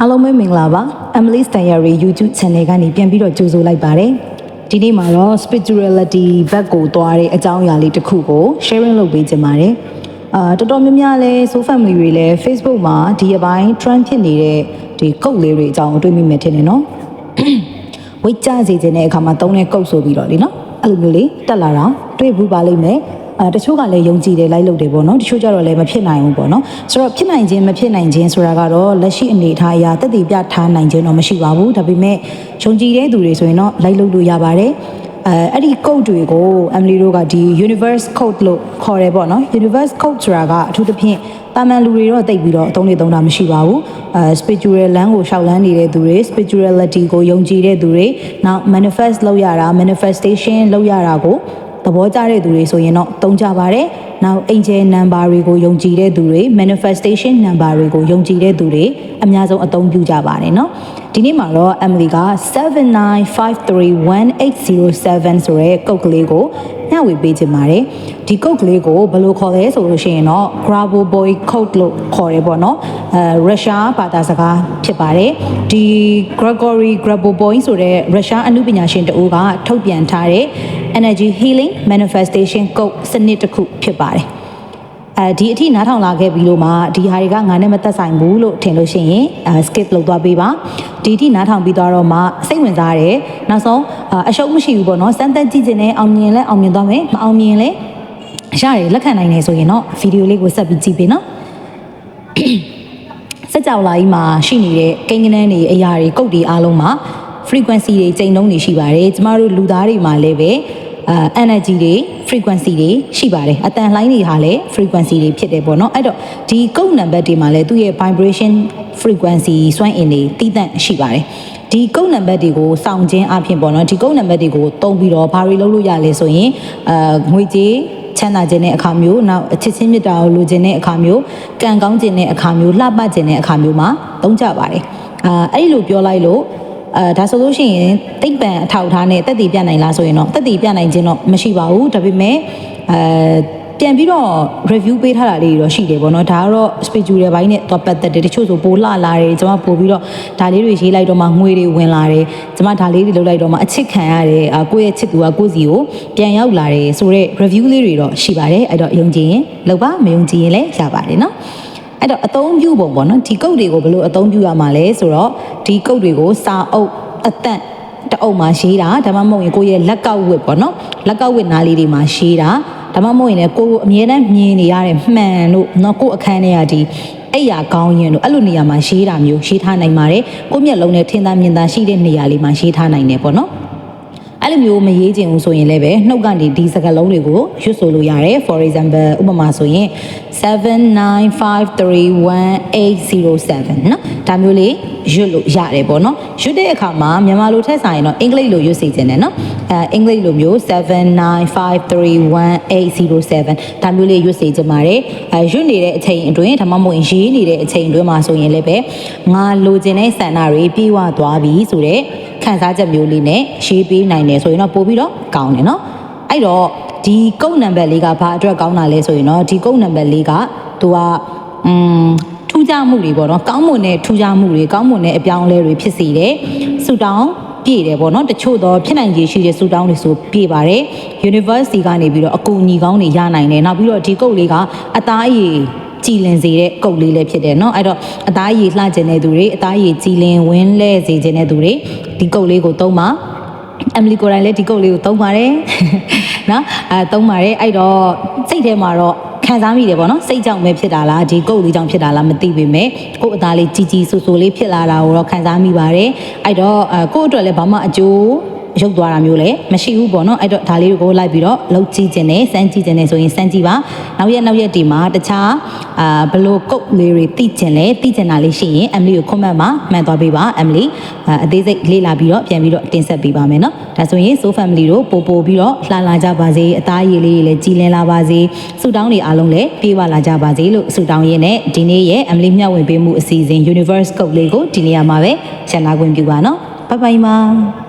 အားလုံးပဲမင်္ဂလာပါ Emily's Diary YouTube Channel ကနေပြန်ပြီးတော့ကြိုဆိုလိုက်ပါတယ်ဒီနေ့မှာတော့ spirituality ဘက်ကိုသွားတဲ့အကြောင်းအရာလေးတစ်ခုကို sharing လုပ်ပေးချင်ပါတယ်အာတော်တော်များများလဲ so family တွေလဲ Facebook မှာဒီအပိုင်း trend ဖြစ်နေတဲ့ဒီကုတ်လေးတွေအကြောင်းတွေ့မိမယ်ထင်တယ်နော်ဝိတ်ကြစေခြင်းတဲ့အခါမှာသုံးတဲ့ကုတ်ဆိုပြီးတော့လေနော်အဲ့လိုမျိုးလေးတက်လာတာတွေ့ဘူးပါလိမ့်မယ် အဲတချို့ကလည်းယုံကြည်တယ်လိုက်လုပ်တယ်ပေါ့နော်တချို့ကျတော့လည်းမဖြစ်နိုင်ဘူးပေါ့နော်ဆိုတော့ဖြစ်နိုင်ခြင်းမဖြစ်နိုင်ခြင်းဆိုတာကတော့လက်ရှိအနေအထားအရတက်တည်ပြထားနိုင်ခြင်းတော့မရှိပါဘူးဒါပေမဲ့ယုံကြည်တဲ့သူတွေဆိုရင်တော့လိုက်လုပ်လို့ရပါတယ်အဲအဲ့ဒီ code တွေကို Emily တို့ကဒီ universe code လို့ခေါ်တယ်ပေါ့နော် universe code ဆိုတာကအထူးသဖြင့်တာမန်လူတွေတော့တိတ်ပြီးတော့အသုံးလေးသုံးတာမရှိပါဘူးအဲ spiritual လမ်းကိုရှောက်လန်းနေတဲ့သူတွေ spirituality ကိုယုံကြည်တဲ့သူတွေနောက် manifest လုပ်ရတာ manifestation လုပ်ရတာကို သဘောကျတဲ့သူတွေဆိုရင်တော့တုံးကြပါတယ်။နောက် angel number တွေကိုယုံကြည်တဲ့သူတွေ manifestation number တွေကိုယုံကြည်တဲ့သူတွေအများဆုံးအသုံးပြုကြပါတယ်နော်။ဒီနေ့မှာတော့ Emily က79531807ဆိုရဲကုတ်ကလေးကိုညှဝေပေးခြင်းပါတယ်။ဒီကုတ်ကလေးကိုဘယ်လိုခေါ်လဲဆိုလို့ရှိရင်တော့ Grabo Boy Coat လို့ခေါ်တယ်ပေါ့နော်။အဲရုရှားဘာသာစကားဖြစ်ပါတယ်။ဒီ Gregory Grabo Boy ဆိုတဲ့ရုရှားအမှုပညာရှင်တအိုးကထုတ်ပြန်ထားတဲ့ energy healing manifestation code စနစ်တစ်ခုဖြစ်ပါတယ်အဲဒီအထိနားထောင်လာခဲ့ပြီးလို့မှဒီဟာတွေကငါနဲ့မသက်ဆိုင်ဘူးလို့ထင်လို့ရှိရင်အဲ skip လုပ်သွားပေးပါဒီအထိနားထောင်ပြီးသွားတော့မှစိတ်ဝင်စားတယ်နောက်ဆုံးအရှုံးမရှိဘူးပေါ့နော်စမ်းသပ်ကြည့်ခြင်းနဲ့အောင်မြင်လဲအောင်မြင်သွားမယ်မအောင်မြင်လဲရတယ်လက်ခံနိုင်နေဆိုရင်တော့ဗီဒီယိုလေးကိုဆက်ပြီးကြည့်ပေးနော်စက်ကြောလာကြီးမှာရှိနေတဲ့ကိန်းကနန်းတွေအရာတွေကုတ်တွေအားလုံးမှာ frequency တွေချိန်နှုန်းတွေရှိပါတယ်ကျမတို့လူသားတွေမှာလည်းပဲအာ energy တွေ frequency တွေရှိပါတယ်အတန်လှိုင်းတွေဟာလည်း frequency တွေဖြစ်တယ်ပေါ့နော်အဲ့တော့ဒီကုတ်နံပါတ်တွေမှာလည်းသူ့ရဲ့ vibration frequency စွမ်းအင်တွေတည်တံ့ရှိပါတယ်ဒီကုတ်နံပါတ်တွေကိုစောင့်ခြင်းအပြင်ပေါ့နော်ဒီကုတ်နံပါတ်တွေကိုတုံးပြီးတော့ဘာတွေလုပ်လို့ရလဲဆိုရင်အာငွေကြေးချမ်းသာခြင်းတဲ့အခါမျိုးနောက်အချစ်ချင်းမြတ်တာကိုလိုချင်တဲ့အခါမျိုးကံကောင်းခြင်းတဲ့အခါမျိုးလှပခြင်းတဲ့အခါမျိုးမှာသုံးကြပါတယ်အာအဲ့လိုပြောလိုက်လို့ အဲဒါဆိုလို့ရှိရင်တိတ်ပံအထောက်ထားနဲ့တက်တည်ပြနိုင်လားဆိုရင်တော့တက်တည်ပြနိုင်ခြင်းတော့မရှိပါဘူးဒါပေမဲ့အဲပြန်ပြီးတော့ review ပေးထားတာလေးတွေတော့ရှိတယ်ပေါ့နော်ဒါကတော့ spiritual ဘိုင်းနဲ့တော့ပတ်သက်တယ်တချို့ဆိုပိုလှလာတယ်ကျွန်မပို့ပြီးတော့ဒါလေးတွေရေးလိုက်တော့မှငွေတွေဝင်လာတယ်ကျွန်မဒါလေးတွေလုပ်လိုက်တော့မှအချစ်ခံရတယ်အကိုယ့်ရဲ့ချစ်သူကကိုယ့်စီကိုပြန်ရောက်လာတယ်ဆိုတော့ review လေးတွေတော့ရှိပါတယ်အဲ့တော့ယုံကြည်ရင်လုပ်ပါမယုံကြည်ရင်လည်းရပါတယ်နော် အဲ့တော့အသုံးပြုပုံပေါ့နော်ဒီကုတ်တွေကိုဘယ်လိုအသုံးပြုရမှာလဲဆိုတော့ဒီကုတ်တွေကိုစာအုပ်အတန့်တအုပ်မှာရေးတာဒါမှမဟုတ်ရင်ကိုယ့်ရဲ့လက်ကောက်ဝစ်ပေါ့နော်လက်ကောက်ဝစ်နားလေးတွေမှာရေးတာဒါမှမဟုတ်ရင်လည်းကိုယ်အမြဲတမ်းမြင်နေရတဲ့မှန်လို့နော်ကိုယ်အခန်းထဲကဒီအဲ့ရကောင်းရင်လို့အဲ့လိုနေရာမှာရေးတာမျိုးရေးထားနိုင်ပါတယ်ကိုယ့်မျက်လုံးနဲ့ထင်သာမြင်သာရှိတဲ့နေရာလေးမှာရေးထားနိုင်တယ်ပေါ့နော် အဲ့လိုမျိုးမရေးချင်ဘူးဆိုရင်လည်းပဲနှုတ်ကနေဒီစကားလုံးတွေကိုရွတ်ဆိုလို့ရတယ် for example ဥပမာဆိုရင်7953180နော်ဒါမျိုးလေးရွတ်လို့ရတယ်ပေါ့နော်ရွတ်တဲ့အခါမှာမြန်မာလိုထက်ဆိုင်ရင်တော့အင်္ဂလိပ်လိုရွတ်စေချင်တယ်နော်အဲအင်္ဂလိပ်လိုမျိုး7953180ဒါမျိုးလေးရွတ်စေချင်ပါတယ်အဲရွတ်နေတဲ့အချိန်အတွင်းဒါမှမဟုတ်ရေးနေတဲ့အချိန်အတွင်းမှာဆိုရင်လည်းပဲငါလိုချင်တဲ့ဆန္ဒတွေပြည့်ဝသွားပြီဆိုတော့ခံစားချက်မျိုးလေးနဲ့ရေးပေးနိုင်တယ်ဆိုရင်တော့ပို့ပြီးတော့ကောင်းတယ်เนาะအဲ့တော့ဒီကုတ်နံပါတ်လေးကဘာအတွက်ကောင်းတာလဲဆိုရင်တော့ဒီကုတ်နံပါတ်လေးကသူကอืมထူးခြားမှုတွေပေါ့နော်ကောင်းမွန်တဲ့ထူးခြားမှုတွေကောင်းမွန်တဲ့အပြောင်းအလဲတွေဖြစ်စေတယ်ဆူတောင်းပြည့်တယ်ပေါ့နော်တချို့တော့ဖြစ်နိုင်ခြေရှိတဲ့ဆူတောင်းတွေဆိုပြည့်ပါတယ် university ကနေပြီးတော့အကူအညီကောင်းတွေရနိုင်တယ်နောက်ပြီးတော့ဒီကုတ်လေးကအသားအရည်ကြည်လင်စေတဲ့ကုတ်လေးလည်းဖြစ်တယ်เนาะအဲ့တော့အသားရည်လှကျင်တဲ့သူတွေအသားရည်ကြည်လင်ဝင်းလဲစေခြင်းတဲ့သူတွေဒီကုတ်လေးကိုသုံးပါ အမလီကိုယ်တိုင်လည်းဒီကုတ်လေးကိုသုံးပါတယ်နော်အဲသုံးပါတယ်အဲ့တော့စိတ်ထဲမှာတော့ခံစားမိတယ်ပေါ့နော်စိတ်ကြောင့်ပဲဖြစ်တာလားဒီကုတ်လေးကြောင့်ဖြစ်တာလားမသိပေမဲ့ကို့အသားလေးကြီးကြီးဆူဆူလေးဖြစ်လာတာကိုတော့ခံစားမိပါတယ်အဲ့တော့အဲကို့အတွက်လည်းဘာမှအကျိုး ရုပ်သွားတာမျိုးလည်းမရှိဘူးပေါ့နော်အဲ့တော့ဒါလေးတွေကိုလိုက်ပြီးတော့လှုပ်ကြည့်ခြင်းနဲ့စမ်းကြည့်ခြင်းနဲ့ဆိုရင်စမ်းကြည့်ပါနောက်ရက်နောက်ရက်ဒီမှာတခြားအာဘလို့ကုတ်လေးတွေသိခြင်းလဲသိခြင်းတာလေးရှိရင်အမလီကို comment မှာမှန်သွားပေးပါအမလီအသေးစိတ်လေ့လာပြီးတော့ပြန်ပြီးတော့တင်ဆက်ပေးပါမယ်နော်ဒါဆိုရင် so family တို့ပို့ပို့ပြီးတော့လှလာကြပါစေအသားရည်လေးတွေလည်းကြည်လင်လာပါစေဆုတောင်းတွေအားလုံးလည်းပြေးပါလာကြပါစေလို့ဆုတောင်းရင်းနဲ့ဒီနေ့ရဲ့အမလီမျှဝေပေးမှုအစီအစဉ် Universe Code လေးကိုဒီနေရာမှာပဲရှင်းလာခွင့်ပြုပါနော်ဘိုင်ဘိုင်ပါ